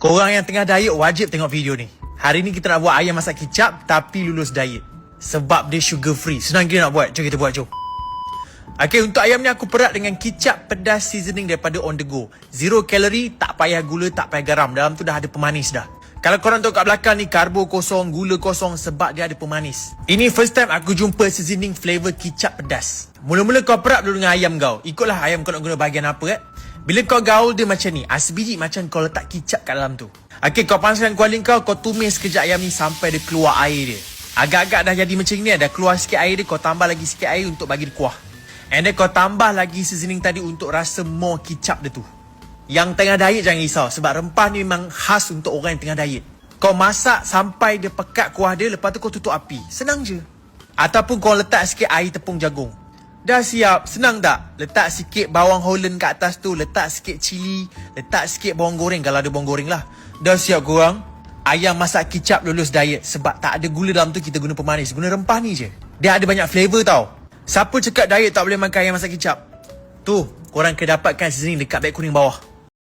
Korang yang tengah diet wajib tengok video ni. Hari ni kita nak buat ayam masak kicap tapi lulus diet. Sebab dia sugar free. Senang gila nak buat. Jom kita buat jom. Okay, untuk ayam ni aku perak dengan kicap pedas seasoning daripada On The Go. Zero calorie, tak payah gula, tak payah garam. Dalam tu dah ada pemanis dah. Kalau korang tengok kat belakang ni, karbo kosong, gula kosong sebab dia ada pemanis. Ini first time aku jumpa seasoning flavor kicap pedas. Mula-mula kau perak dulu dengan ayam kau. Ikutlah ayam kau nak guna bahagian apa eh. Bila kau gaul dia macam ni. Asbiji macam kau letak kicap kat dalam tu. Okay, kau panaskan kuali kau, kau tumis kejap ayam ni sampai dia keluar air dia. Agak-agak dah jadi macam ni, dah keluar sikit air dia, kau tambah lagi sikit air untuk bagi dia kuah. And then kau tambah lagi seasoning tadi untuk rasa more kicap dia tu. Yang tengah diet jangan risau sebab rempah ni memang khas untuk orang yang tengah diet. Kau masak sampai dia pekat kuah dia lepas tu kau tutup api. Senang je. Ataupun kau letak sikit air tepung jagung. Dah siap, senang tak? Letak sikit bawang holland kat atas tu, letak sikit cili, letak sikit bawang goreng kalau ada bawang goreng lah. Dah siap korang? Ayam masak kicap lulus diet sebab tak ada gula dalam tu kita guna pemanis. Guna rempah ni je. Dia ada banyak flavour tau. Siapa cakap diet tak boleh makan ayam masak kicap? Tu, korang kena dapatkan seasoning dekat beg kuning bawah.